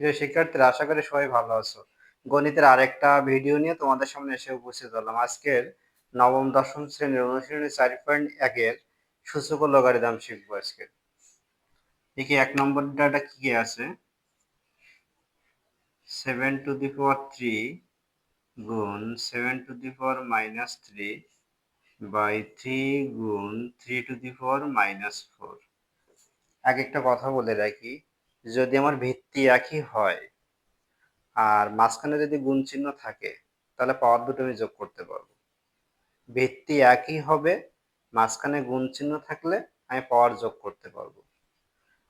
প্রিয় শিক্ষার্থীরা, আশা করি সবাই ভালো আছো। গণিতের আরেকটা ভিডিও নিয়ে তোমাদের সামনে এসে উপস্থিত হলাম। আজকের নবম, দশম শ্রেণির অনুশীলনী চার পয়েন্ট একের সূচক লগারিদম শিখব আজকে। দেখি, এক নম্বর ডাটা কি আছে? Seven to the power three গুণ seven to the power minus three by three গুণ three to the power minus four এক একটা কথা বলে রাখি। যদি আমার ভিত্তি একই হয় আর মাঝখানে যদি গুণ চিহ্ন থাকে, তাহলে পাওয়ার দুটো আমি যোগ করতে পারব। ভিত্তি একই হবে, মাঝখানে গুণ চিহ্ন থাকলে আমি পাওয়ার যোগ করতে পারব।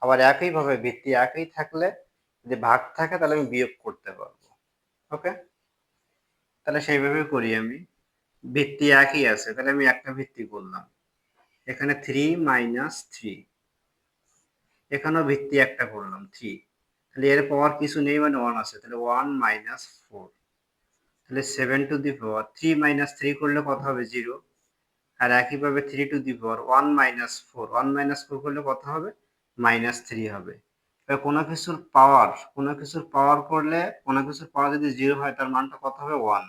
আবার একইভাবে ভিত্তি একই থাকলে যদি ভাগ থাকে, তাহলে আমি বিয়োগ করতে পারব। ওকে? তাহলে সেইভাবে করি আমি। ভিত্তি একই আছে, তাহলে আমি একটা ভিত্তি করলাম। এখানে থ্রি মাইনাস থ্রি এখানেও ভিত্তি একটা করলাম থ্রি তাহলে এর পাওয়ার কিছু নেই মানে ওয়ান আছে, তাহলে ওয়ান মাইনাস ফোর তাহলে seven to the power three minus three করলে কত হবে? জিরো আর একইভাবে three to the power one minus four one minus four করলে কত হবে? মাইনাস থ্রি হবে। এবার কোনো কিছুর পাওয়ার কোনো কিছুর পাওয়ার করলে, কোনো কিছুর পাওয়ার যদি জিরো হয়, তার মানটা কত হবে? One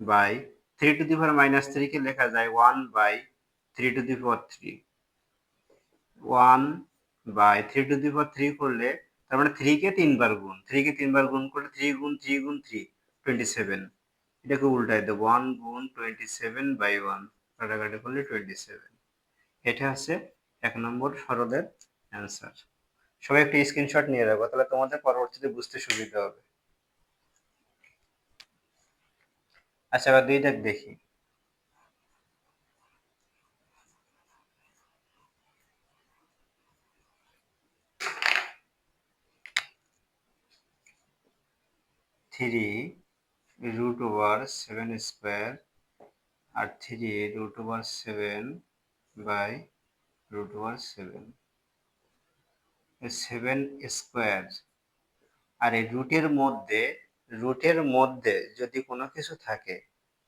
by three to the power minus থ্রিকে লেখা যায় one by three to the power three one by three to the power three করলে তার মানে থ্রিকে তিনবার গুণ থ্রিকে তিনবার গুণ করলে থ্রি গুণ থ্রি গুণ থ্রি টোয়েন্টি সেভেন এটাকে উল্টাই দেবো ওয়ান গুণ টোয়েন্টি সেভেন বাই ওয়ান কাটাকাটি করলে টোয়েন্টি সেভেন এটা হচ্ছে এক নম্বর সরলের অ্যান্সার সবাই একটু স্ক্রিনশট নিয়ে রাখব তাহলে তোমাদের পরবর্তীতে বুঝতে সুবিধা হবে। আচ্ছা এবার দুইটা দেখি। Three root over seven square R three root over seven by root over seven. Seven square. আর এই রুটের মধ্যে রুটের মধ্যে যদি কোনো কিছু থাকে,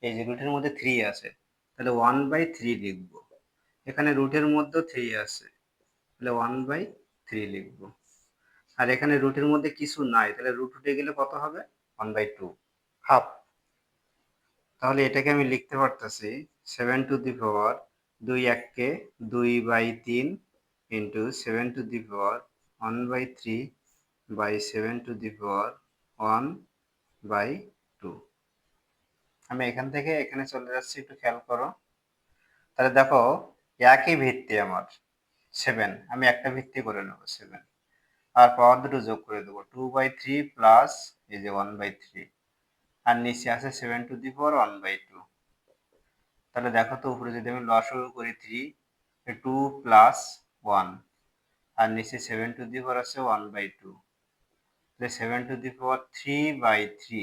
এই যে রুটের মধ্যে থ্রি আছে, তাহলে ওয়ান বাই থ্রি লিখব। এখানে রুটের মধ্যেও থ্রি আছে, তাহলে ওয়ান বাই থ্রি লিখব। আর এখানে রুটের মধ্যে কিছু নাই, তাহলে রুট উঠে গেলে কত হবে? ওয়ান বাই টু হাফ তাহলে এটাকে আমি লিখতে পারতেছি সেভেন টু দি পাওয়ার দুই এককে দুই বাই তিন into seven to the power one by three by seven to the power one by two আমি এখান থেকে এখানে চলে যাচ্ছি, একটু খেয়াল করো। তাহলে দেখো, একই ভিত্তি আমার সেভেন আমি একটা ভিত্তি করে নেব সেভেন আর পাওয়ার দুটো যোগ করে দেবো। টু বাই থ্রি প্লাস এই যে ওয়ান বাই থ্রি আর নিচে আছে seven to the power one by two তাহলে দেখো তো উপরে যদি আমি লসও করি থ্রি টু প্লাস ওয়ান আর নিচে সেভেন টু দি পাওয়ার আছে ওয়ান বাই টু তাহলে seven to the power three by three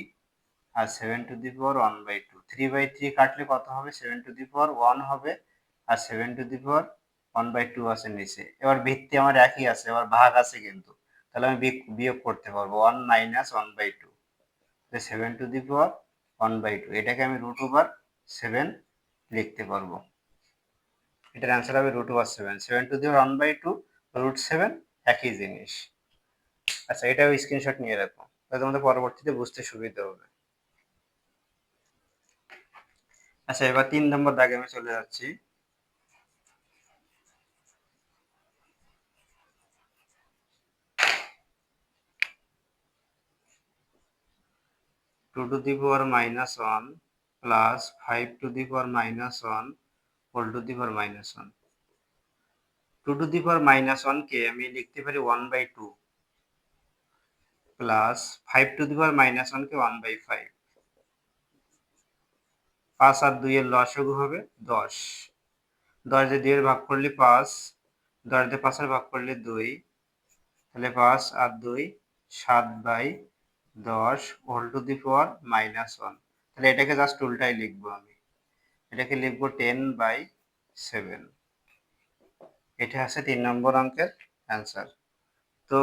R seven to the power one by two three by three কাটলে কত হবে? Seven to the power one হবে। আর seven to the power one by two আছে নিচে। এবার ভিত্তি আমার একই আছে, এবার ভাগ আছে কিন্তু। তাহলে আমি বিয়োগ করতে পারব। One minus one by two seven to the power one by two এটাকে আমি রুট ওভার সেভেন লিখতে পারব। এটার অ্যান্সার হবে root over seven seven to the one by two root seven একই জিনিস। আচ্ছা এটাও স্ক্রিনশট নিয়ে রাখো। তাহলে তোমাদের পরবর্তীতে বুঝতে সুবিধা হবে। আচ্ছা এবার তিন নম্বর দাগে আমি চলে যাচ্ছি। Two to the power minus one plus five to the power minus one whole to the power minus one two to the power minus ওয়ানকে আমি লিখতে পারি one by two plus five to the power minus ওয়ানকে one by five পাঁচ আর দুইয়ের লসগু হবে? দশ। দশ দিয়ে দুইয়ের ভাগ করলে পাঁচ। দশ দিয়ে পাঁচের ভাগ করলে দুই। তাহলে পাঁচ আর দুই, সাত বাই দশ whole to the power minus one তাহলে এটাকে জাস্ট উল্টাই লিখব আমি। এটাকে লিখব টেন বাই সেভেন এটা আছে তিন নম্বর অঙ্কের অ্যান্সার তো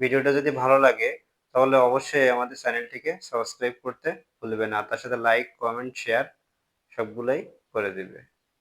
ভিডিওটা যদি ভালো লাগে, তাহলে অবশ্যই আমাদের চ্যানেলটিকে সাবস্ক্রাইব করতে ভুলবে না। তার সাথে লাইক কমেন্ট শেয়ার সবগুলোই করে দিবে।